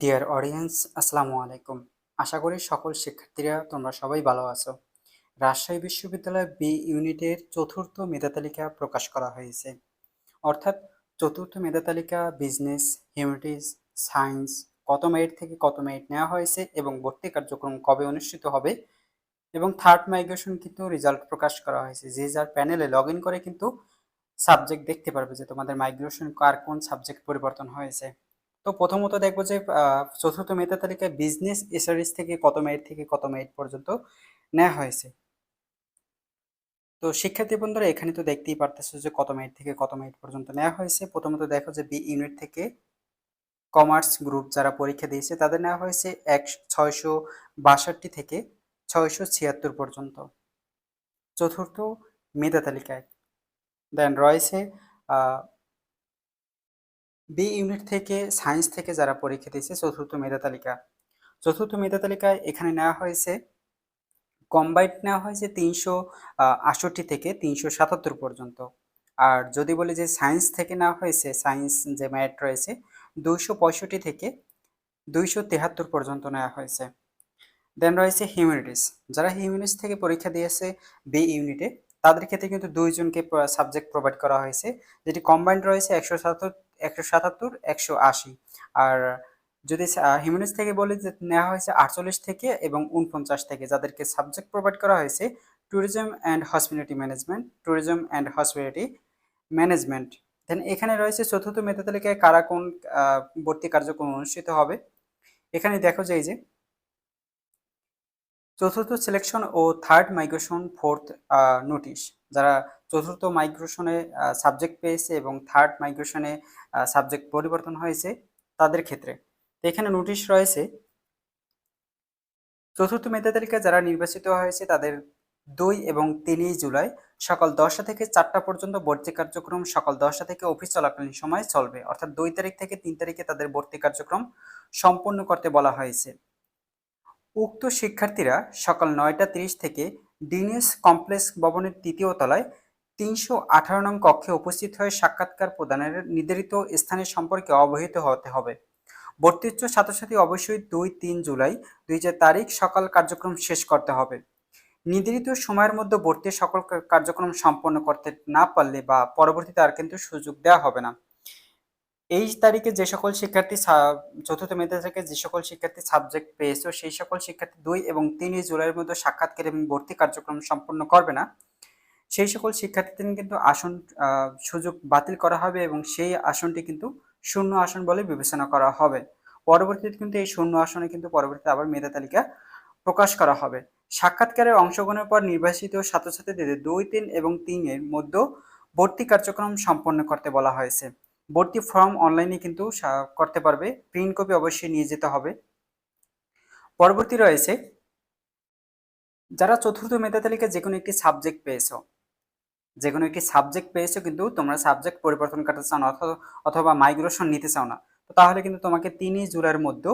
Dear audience আসসালামু আলাইকুম। আশা করি সকল শিক্ষার্থীরা তোমরা সবাই ভালো আছো। রাজশাহী বিশ্ববিদ্যালয় বি ইউনিটের চতুর্থ মেধা তালিকা প্রকাশ করা হয়েছে। অর্থাৎ চতুর্থ মেধা তালিকা বিজনেস হিউম্যানিটিজ সায়েন্স কত মেরিট থেকে কত মেরিট নেওয়া হয়েছে এবং ভর্তি কার্যক্রম কবে অনুষ্ঠিত হবে এবং থার্ড মাইগ্রেশন কিন্তু রেজাল্ট প্রকাশ করা হয়েছে। যে যার প্যানেলে লগ করে কিন্তু সাবজেক্ট দেখতে পারবে যে তোমাদের মাইগ্রেশন কার কোন সাবজেক্ট পরিবর্তন হয়েছে। তো প্রথমত দেখব যে চতুর্থ মেধা তালিকায় বিজনেস এসারিস থেকে কত মেরিট থেকে কত মেরিট পর্যন্ত নেওয়া হয়েছে। তো শিক্ষার্থী বন্ধুরা, এখানে তো দেখতেই পারতেছো যে কত মেরিট থেকে কত মেরিট পর্যন্ত নেওয়া হয়েছে। প্রথমত দেখো যে বি ইউনিট থেকে কমার্স গ্রুপ যারা পরীক্ষা দিয়েছে, তাদের নেওয়া হয়েছে এক, ছয়শো বাষট্টি থেকে ছয়শো ছিয়াত্তর পর্যন্ত। চতুর্থ মেধা তালিকায়। দেন রয়েছে বি ইউনিট থেকে সায়েন্স থেকে যারা পরীক্ষা দিয়েছে, চতুর্থ মেধা তালিকা। চতুর্থ মেধা তালিকায় এখানে নেওয়া হয়েছে কম্বাইন্ড নেওয়া হয়েছে তিনশো আষট্টি থেকে তিনশো সাতাত্তর পর্যন্ত। আর যদি বলি যে সায়েন্স থেকে নেওয়া হয়েছে সায়েন্স যে ম্যাট রয়েছে, দুইশো পঁয়ষট্টি থেকে দুইশো তেহাত্তর পর্যন্ত নেওয়া হয়েছে। দেন রয়েছে হিউম্যানিটিস যারা হিউম্যানিটিস থেকে পরীক্ষা দিয়েছে বি ইউনিটে তাদের ক্ষেত্রে কিন্তু দুইজনকে সাবজেক্ট প্রোভাইড করা হয়েছে। যেটি কম্বাইন্ড রয়েছে একশো সাতাত্তর একশো সাতাত্তর, একশো আশি। আর যদি হিউম্যানিটিস থেকে বলি যে নেওয়া হয়েছে আটচল্লিশ থেকে এবং উনপঞ্চাশ থেকে, যাদেরকে সাবজেক্ট প্রোভাইড করা হয়েছে, tourism and hospitality management, tourism and hospitality management. Then এখানে রয়েছে চতুর্থ মেধা তালিকায় কারা কোন ভর্তি কার্যক্রম অনুষ্ঠিত হবে? এখানে দেখো যে এই যে, চতুর্থ সিলেকশন ও থার্ড মাইগ্রেশন ফোর্থ নোটিশ যারা চতুর্থ মাইগ্রেশনে সাবজেক্ট পেয়েছে এবং থার্ড মাইগ্রেশনে সাবজেক্ট পরিবর্তন হয়েছে তাদের ক্ষেত্রে। এখানে নোটিশ রয়েছে, চতুর্থ মেধা তালিকায় যারা নির্বাচিত হয়েছে তাদের দুই এবং তিনই জুলাই সকাল দশটা থেকে চারটা পর্যন্ত ভর্তি কার্যক্রম সকাল দশটা থেকে অফিস চলাকালীন সময় চলবে। অর্থাৎ দুই তারিখ থেকে তিন তারিখে তাদের ভর্তি কার্যক্রম সম্পূর্ণ করতে বলা হয়েছে। উক্ত শিক্ষার্থীরা সকাল নয়টা তিরিশ থেকে ডিনিয়াস কমপ্লেক্স ভবনের তৃতীয় তলায় তিনশো আঠারো নং কক্ষে উপস্থিত হয়ে সাক্ষাৎকার প্রদানের নির্ধারিত স্থানের সম্পর্কে অবহিত হতে হবে। ভর্তিচ্ছ ছাত্রছাত্রী অবশ্যই দুই তিন জুলাই দুই হাজার তারিখ সকাল কার্যক্রম শেষ করতে হবে। নির্ধারিত সময়ের মধ্যে ভর্তির সকল কার্যক্রম সম্পন্ন করতে না পারলে বা পরবর্তীতে আর কিন্তু সুযোগ দেওয়া হবে না। এই তারিখে যে সকল শিক্ষার্থী চতুর্থ মেধা থেকে যে সকল শিক্ষার্থী সাবজেক্ট পেয়েছে, সেই সকল শিক্ষার্থী দুই এবং তিনই জুলাইয়ের মধ্যে সাক্ষাৎকার এবং ভর্তি কার্যক্রম সম্পন্ন করবে না। সেই সকল শিক্ষার্থীদের কিন্তু আসন সুযোগ বাতিল করা হবে এবং সেই আসনটি কিন্তু শূন্য আসন বলে বিবেচনা করা হবে। পরবর্তীতে কিন্তু এই শূন্য আসনে কিন্তু পরবর্তীতে আবার মেধা তালিকা প্রকাশ করা হবে। সাক্ষাৎকারে অংশগ্রহণের পর নির্বাচিত ছাত্রছাত্রীদের দুই, তিন এবং তিনের মধ্যে ভর্তি কার্যক্রম সম্পন্ন করতে বলা হয়েছে। ভর্তি ফর্ম অনলাইনে কিন্তু করতে পারবে। প্রিন্ট কপি অবশ্যই নিয়ে যেতে হবে। পরবর্তী রয়েছে, যারা চতুর্থ মেধা তালিকায় যে কোনো একটি সাবজেক্ট পেয়েছ যে কোনো একটি সাবজেক্ট পেয়েছ কিন্তু তোমরা সাবজেক্ট পরিবর্তন করতে চাও না অথবা মাইগ্রেশন নিতে চাও না। তাহলে কিন্তু তোমাকে তিনই জুলাইয়ের মধ্যে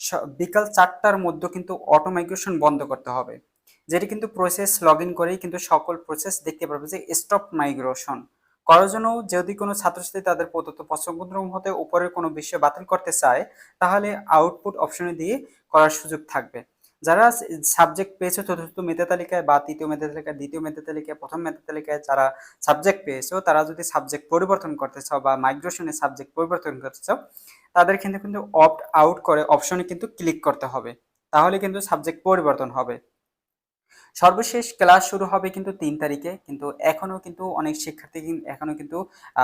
স- বিকাল চারটার মধ্যে কিন্তু অটো মাইগ্রেশন বন্ধ করতে হবে। যেটি কিন্তু প্রসেস লগ ইন করেই কিন্তু সকল প্রসেস দেখতে পারবে যে স্টপ মাইগ্রেশন করার জন্য যদি কোনো ছাত্রছাত্রী তাদের প্রদত্ত পছন্দক্রম হতে উপরের কোনো বিষয় বাতিল করতে চায়, তাহলে আউটপুট অপশনে দিয়ে করার সুযোগ থাকবে। যারা সাবজেক্ট পেয়েছে চতুর্থ মেধা তালিকায় বা তৃতীয় মেধা তালিকায়, দ্বিতীয় মেধা তালিকায়, প্রথম মেধা তালিকায় যারা সাবজেক্ট পেয়েছ, তারা যদি সাবজেক্ট পরিবর্তন করতে চাও বা মাইগ্রেশনে সাবজেক্ট পরিবর্তন করতে চাও, তাদের কিন্তু কিন্তু অপ্ট আউট করে অপশনে কিন্তু ক্লিক করতে হবে। তাহলে কিন্তু সাবজেক্ট পরিবর্তন হবে। সর্বশেষ ক্লাস শুরু হবে কিন্তু তিন তারিখে, কিন্তু এখনও কিন্তু অনেক শিক্ষার্থী কিন- এখনও কিন্তু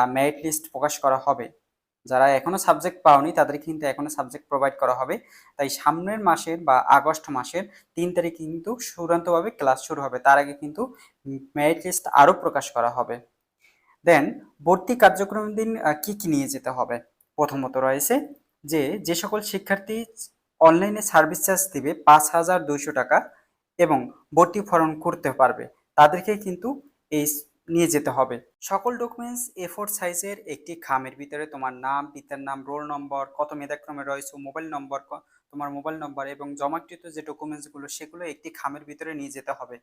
মেরিট লিস্ট প্রকাশ করা হবে। যারা এখনও সাবজেক্ট পাওনি, তাদের কিন্তু এখনও সাবজেক্ট প্রোভাইড করা হবে। তাই সামনের মাসের বা আগস্ট মাসের তিন তারিখ কিন্তু চূড়ান্তভাবে ক্লাস শুরু হবে। তার আগে কিন্তু মেরিট লিস্ট আরও প্রকাশ করা হবে। দেন ভর্তি কার্যক্রম দিন কি কি নিয়ে যেতে হবে? প্রথমত রয়েছে যে যে সকল শিক্ষার্থী অনলাইনে সার্ভিস চার্জ দিবে পাঁচ হাজার দুইশো টাকা এবং ভর্তি ফর্ম করতে পারবে। তাদেরকে কিন্তু এই নিয়ে যেতে হবে। সকল ডকুমেন্টস এ ফোর সাইজের একটি খামের ভিতরে তোমার নাম, পিতার নাম রোল নম্বর কত মেধাক্রমে রয়েছে মোবাইল নম্বর তোমার মোবাইল নম্বর এবং জমাকৃত যে ডকুমেন্টসগুলো সেগুলো একটি খামের ভিতরে নিয়ে যেতে হবে।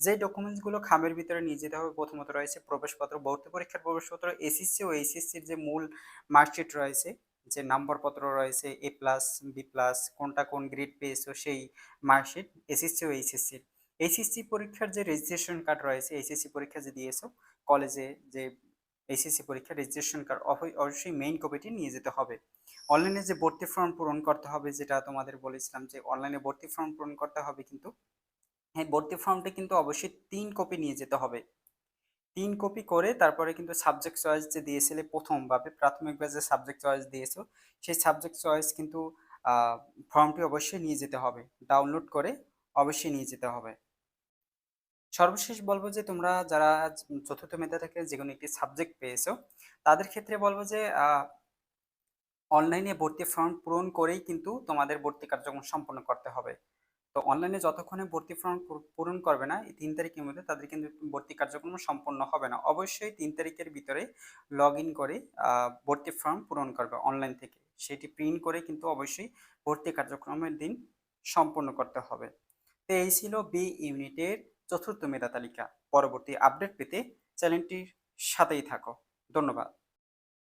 যে ডকুমেন্টসগুলো খামের ভিতরে নিয়ে যেতে হবে, প্রথমত রয়েছে প্রবেশপত্র, ভর্তি পরীক্ষার প্রবেশপত্র এসএসসি ও এইচএসসির যে মূল মার্কশিট রয়েছে, যে নম্বরপত্র রয়েছে এ প্লাস বি প্লাস কোনটা কোন গ্রেড পেয়েছ সেই মার্কশিট এসএসসি ও এইচএসসি এইচএসসি পরীক্ষার যে রেজিস্ট্রেশন কার্ড রয়েছে এইচএসসি পরীক্ষা যে দিয়েছ কলেজে যে এইচএসসি পরীক্ষার রেজিস্ট্রেশন কার্ড অবশ্যই মেইন কপিটি নিয়ে যেতে হবে। অনলাইনে যে ভর্তি ফর্ম পূরণ করতে হবে, যেটা তোমাদের বলেছিলাম যে অনলাইনে ভর্তি ফর্ম পূরণ করতে হবে কিন্তু হ্যাঁ ভর্তি ফর্মটা কিন্তু অবশ্যই তিন কপি নিয়ে যেতে হবে। তিন কপি করে তারপরে কিন্তু সাবজেক্ট চয়েস যে দিয়েছিলে প্রথমভাবে প্রাথমিকভাবে যে সাবজেক্ট চয়েস দিয়েছ, সেই সাবজেক্ট চয়েস কিন্তু ফর্মটি অবশ্যই নিয়ে যেতে হবে। ডাউনলোড করে অবশ্যই নিয়ে যেতে হবে। সর্বশেষ বলব যে তোমরা যারা চতুর্থ মেধা থেকে যে কোনো একটি সাবজেক্ট পেয়েছ, তাদের ক্ষেত্রে বলব যে অনলাইনে ভর্তি ফর্ম পূরণ করেই কিন্তু তোমাদের ভর্তি কার্যক্রম সম্পন্ন করতে হবে। তো অনলাইনে যতক্ষণে ভর্তি ফর্ম পূরণ করবে না, এই তিন তারিখের মধ্যে তাদের কিন্তু ভর্তি কার্যক্রম সম্পন্ন হবে না। অবশ্যই তিন তারিখের ভিতরে লগ ইন করে ভর্তি ফর্ম পূরণ করবে অনলাইন থেকে। সেটি প্রিন্ট করে কিন্তু অবশ্যই ভর্তি কার্যক্রমের দিন সম্পন্ন করতে হবে। তো এই ছিল বি ইউনিটের চতুর্থ মেধা তালিকা। পরবর্তী আপডেট পেতে চ্যানেলটির সাথেই থাকো। ধন্যবাদ।